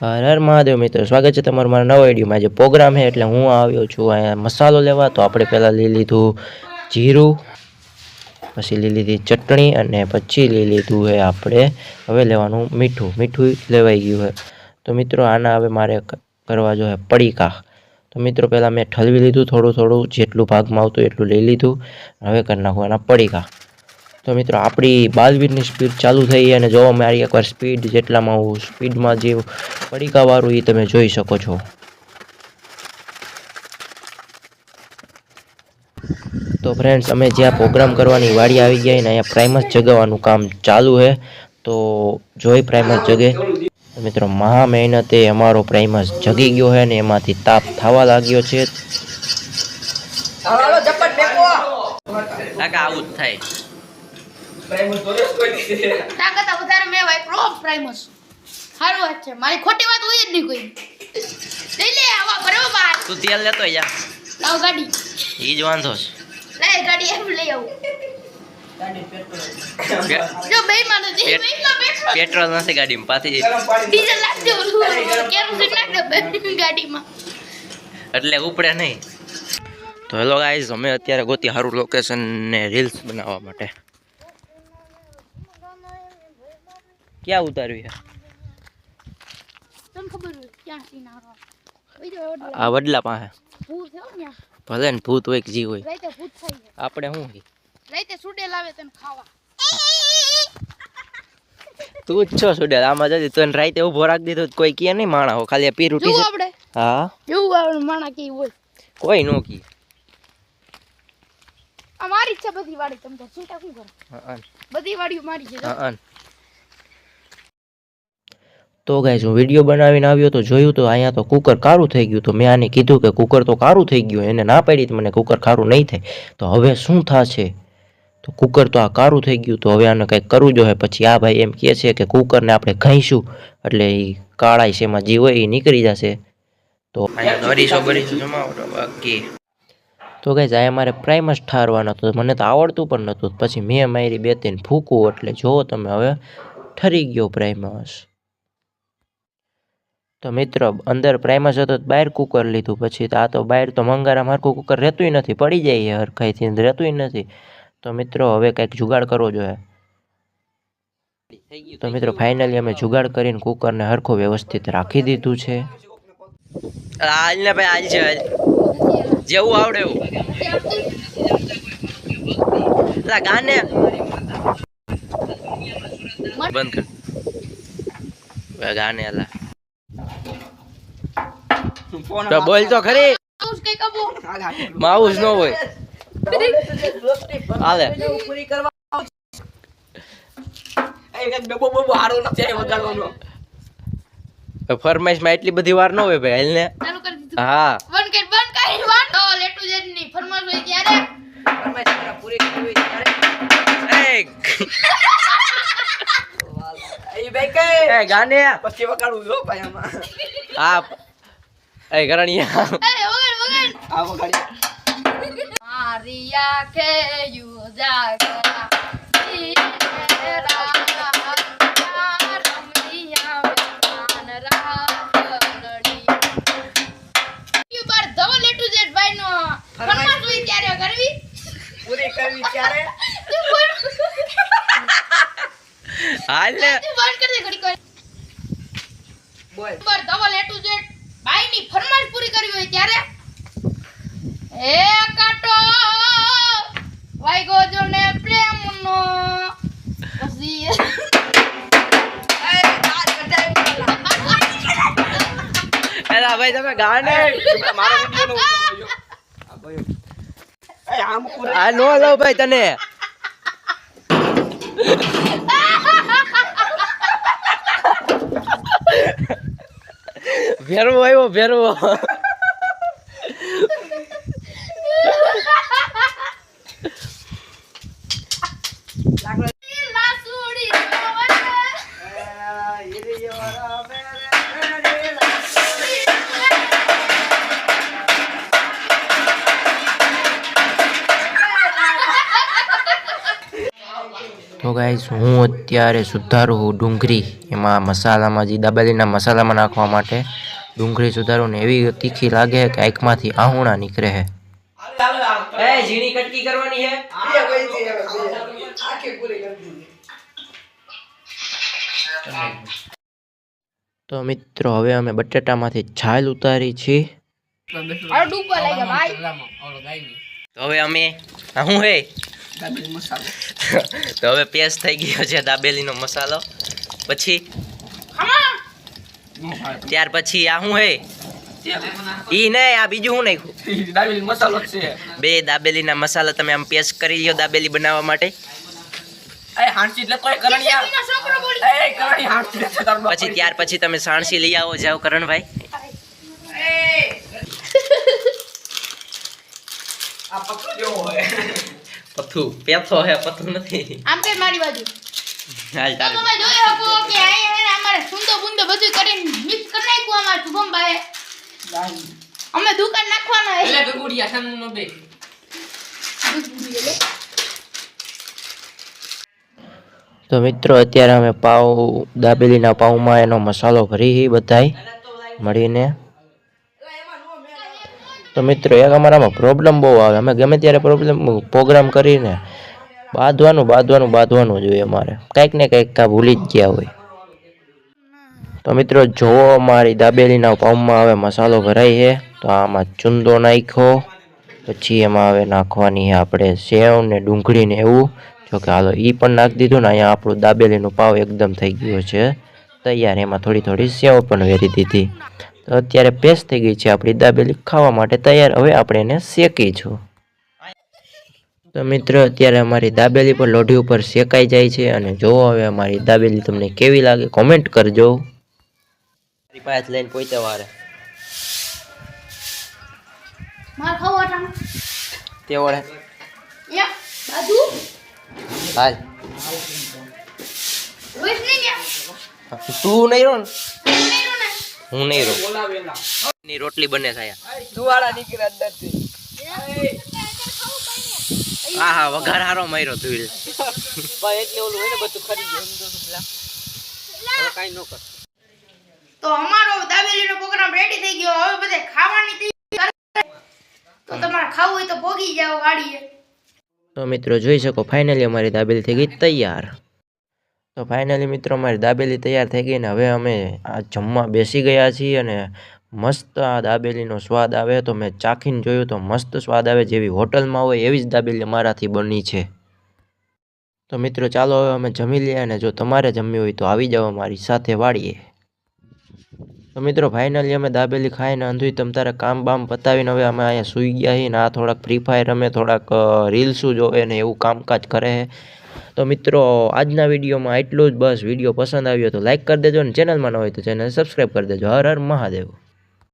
હર હર મહાદેવ મિત્રો, સ્વાગત છે તમારું મારા નવા વિડીયોમાં. જે પ્રોગ્રામ છે એટલે હું આવ્યો છું અહીંયા મસાલો લેવા, તો આપણે પહેલાં લઈ લીધું જીરું, પછી લઈ લીધી ચટણી અને પછી લઈ લીધું છે આપણે હવે લેવાનું મીઠું. મીઠું લેવાઈ ગયું છે. તો મિત્રો, આના હવે મારે કરવા જો પડીકા. તો મિત્રો, પહેલાં મેં ઠલવી લીધું થોડું થોડું, જેટલું ભાગમાં આવતું એટલું લઈ લીધું. હવે કરી નાખું એના પડીકા. તો મિત્રો આપણી બાલવીરની સ્પીડ ચાલુ થઈ અને જોવા મારી એકવાર સ્પીડ જેટલામાં હું સ્પીડમાં જે પડીકાવાળું એ તમે જોઈ શકો છો. તો ફ્રેન્ડ્સ અમે જ્યાં પ્રોગ્રામ કરવાની વાડી આવી ગયા ને અહીંયા પ્રાઇમસ જગાવવાનું કામ ચાલુ છે. તો જોઈ પ્રાઇમસ જગે. તો મિત્રો મહા મહેનતે અમારો પ્રાઇમસ જગી ગયો છે ને એમાંથી તાપ થવા લાગ્યો છે. કાકા આવું જ થાય. ના કરતા વધારે મેં ભાઈ પ્રો પ્રાઇમસ સારું વાત છે. મારી ખોટી વાત હોય જ નહીં કોઈ. લઈ લે આવા બરોબર તું તેલ લેતો જા. લાવ ગાડી. એ જ વાંધો છે. લે ગાડી એમ લઈ આવું. પેટ્રોલ પેટ્રોલ નથી ગાડીમાં પાછી ડીઝલ નાખ દે ઓલું કેરોસીન નાખ દે ગાડીમાં. એટલે ઉપડે નહીં. તો હેલો ગાઈઝ અમે અત્યારે ગોતી સારું લોકેશન ને રીલ્સ બનાવવા માટે. ક્યાં ઉતાર્યું છે? આ વડલા પાસે. ભલે ને ભૂત હોય કે જી હોય. આપણે શું તું જ છો સુડેલ. આમાં જતી તને રાતે ઊભો રાખી દીધો તો કોઈ કહે નહીં માણા હો ખાલી પીર ઉઠી આપણે. હા? કેવું આપણે માણા કેવી હોય. કોઈ નો કી અમારી ઈચ્છા બધી વાડી તમે તો ચિંતા શું કરો? હા બધી વાડીઓ મારી છે. હા. તો ગાઈઝ હું વીડિયો બનાવીને આવ્યો તો જોયું તો અહીંયા તો કુકર કારું થઈ ગયું તો મેં આને કીધું કે કુકર તો કારું થઈ ગયું, એને ના પાડી તો મને કુકર કારું નહીં થાય. તો હવે શું થશે? તો કુકર તો આ કારું થઈ ગયું તો હવે આને કંઈક કરવું જોઈએ. પછી આ ભાઈ એમ કહે છે કે કુકરને આપણે ખાઈશું એટલે એ કાળાઈ છે, એમાં જે હોય એ નીકળી જશે. તો બાકી. તો ગાઈઝ આ મારે પ્રાઇમસ ઠારવાનો હતો મને તો આવડતું પણ નહોતું. પછી મેં મારી બે ત્રણ ફૂકું, એટલે જો તમે હવે ઠરી ગયો પ્રાઇમસ તો મિત્ર, અંદર પ્રાઇમસ હતો બહાર કુકર લીધું. પછી તો આ તો બહાર તો મંગારામાં હરખું કુકર રહેતુંય નથી, પડી જાય હરખાઈથી રહેતું નથી. તો મિત્રો, હવે કંઈક જુગાડ કરવો જોઈએ. તો મિત્રો ફાઇનલી અમે જુગાડ કરીને કુકરને હરખું વ્યવસ્થિત રાખી દીધું છે. હાલ ને ભાઈ, હાલ જેવું આવડે એવું. ગાને. બંધ ગાને એલા તો બોલ તો ખરી. માઉસ નો હોય. હાલે. ફરમાઈશમાં એટલી બધી વાર ન હોય ભાઈ હેલ ને? ચાલુ કરી દીધું. હા. ગાને પછી વગાડવું જો ભાઈ આમાં. હા. એ ગરણિયા એ વગર વગર આ વગાડી મારી આંખે યુજાગરા ચહેરા રમણીયા મેદાન રાગડી. યુ બાર ધવલ લેટુ જેટ નો ફરમાશ હોય ત્યારે કરવી પૂરી કરવી ત્યારે હાલ બંધ કરી દે વાર. બોલ પર ધવલ લેટુ જેટ ભાઈ ની ફરમાઈશ પૂરી કરવી હોય ત્યારે એ કાટો વાઈગો જો ને પ્રેમ નો પછી એલા ભાઈ તમે ગાને? મારો વિડિયો નો આ ભાઈ એ આમ પૂરી આ નો લો ભાઈ તને. ભેરવો આવ્યો, ભેરવો. તો ગાઈસ હું અત્યારે સુધારું છું ડુંગળી. એમાં મસાલામાં જે દાબેલીના મસાલામાં નાખવા માટે. ડુંગળી સુધારોને એવી તીખી લાગે કે આંખમાંથી આહુણા નીકળે હે. એ ઝીણી કટકી કરવાની છે તો મિત્રો હવે અમે બટેટામાંથી છાલ ઉતારી છીએ અરે ડૂબવા લાગ્યા ભાઈ તો હવે અમે આ શું હે? તો હવે પેસ્ટ થઈ ગયો છે દાબેલીનો મસાલો. પછી? ત્યાર પછી આ શું હે? ઈ નહીં આ બીજું શું નાખ્યું? દાબેલી મસાલો છે બે દાબેલીના મસાલા તમે આમ પેસ્ટ કરી લ્યો દાબેલી બનાવવા માટે. તારો પછી ત્યાર પછી તમે સાણસી લઈ આવો જાઓ કરણભાઈ. પથ્થુ પેથો હે પથુ નથી. આમ કઈ મારી બાજુ. હાલ તો તમે જોઈ શકો કે અહીંયા હે ને અમારે સુંદર બુંદર બધું કરીને મિક્સ કરી નાખ્યું અમારે શુભમ ભાઈ અમે દુકાન નાખવાના એટલે ગગુડિયા સાનું નો બે. તો મિત્રો અત્યારે અમે પાઉ દાબેલીના પાઉમાં એનો મસાલો ભરી બધાય મળીને. તો મિત્રો એક અમારામાં પ્રોબ્લેમ બહુ આવે. અમે ગમે ત્યારે પ્રોબ્લેમ પ્રોગ્રામ કરીને બાંધવાનું બાંધવાનું બાંધવાનું જોઈએ અમારે. કંઈક ને કંઈક કાં ભૂલી જ ગયા હોય. તો મિત્રો, જુઓ અમારી દાબેલીના પાઉમાં હવે મસાલો ભરાય છે. તો આમાં ચૂંદો નાખ્યો. પછી એમાં હવે નાખવાની છે આપણે સેવ ને ડુંગળી ને એવું. જો કે હાલો એ પણ નાખી દીધું ને અહીંયા આપણું દાબેલીનું પાવ એકદમ થઈ ગયો છે. તૈયાર, એમાં થોડી થોડી સેવ પણ વેરી દીધી. તો અત્યારે પેસ્ટ થઈ ગઈ છે આપણી દાબેલી. ખાવા માટે તૈયાર. હવે આપણે એને શેકીશું. તો મિત્રો, અત્યારે અમારી દાબેલી પર લોઢી ઉપર શેકાઈ જાય છે અને જોવો હવે અમારી દાબેલી તમને કેવી લાગે કોમેન્ટ કરજો. મારી પાસે લઈને પોઈતે વારે. માર ખાવ આટામાં તે ઓળે યા બાજુ. હાલ. નહીં યા તું નહીં રહો ને રો ને હું નહીં રહું ની રોટલી બને થાય દુવાળા નીકળ્યા અંદરથી હા હા વઘાર હારો માર્યો ધૂળ. ભાઈ એટલે ઓલું હોય ને બધું ખરી ગયું. સમજો છો કાંઈ ન કર. તો અમારો દાબેલીનો પ્રોગ્રામ રેડી થઈ ગયો. હવે બધે ખાવાની તૈયારી તો તમારે ખાવું હોય તો ભોગી જાઓ ગાડીએ. તો મિત્રો, જોઈ શકો ફાઇનલી અમારી દાબેલી થઈ ગઈ તૈયાર. તો ફાઇનલી મિત્રો, અમારી દાબેલી તૈયાર થઈ ગઈ ને હવે અમે આ જમવા બેસી ગયા છીએ અને મસ્ત આ દાબેલીનો સ્વાદ આવે. તો મેં ચાખીને જોયું તો મસ્ત સ્વાદ આવે જેવી હોટલમાં હોય એવી જ દાબેલી અમારાથી બની છે. તો મિત્રો, ચાલો હવે અમે જમી લઈએ અને જો તમારે જમવી હોય તો આવી જાઓ અમારી સાથે વાળીએ તો મિત્રો ફાઇનલી અમે દાબેલી ખાઈને અંધુઈ તમ તારે કામ બામ પતાવીને હવે અમે અહીંયા સૂઈ ગયા છીએ ને આ થોડાક ફ્રી ફાયર અમે થોડાક રીલ્સું જોવે ને એવું કામકાજ કરે છે. તો મિત્રો, આજના વિડીયોમાં એટલું જ. બસ, વીડિયો પસંદ આવ્યો તો લાઇક કરી દેજો અને ચેનલમાં ન હોય તો ચેનલ સબસ્ક્રાઈબ કરી દેજો. હર હર મહાદેવ.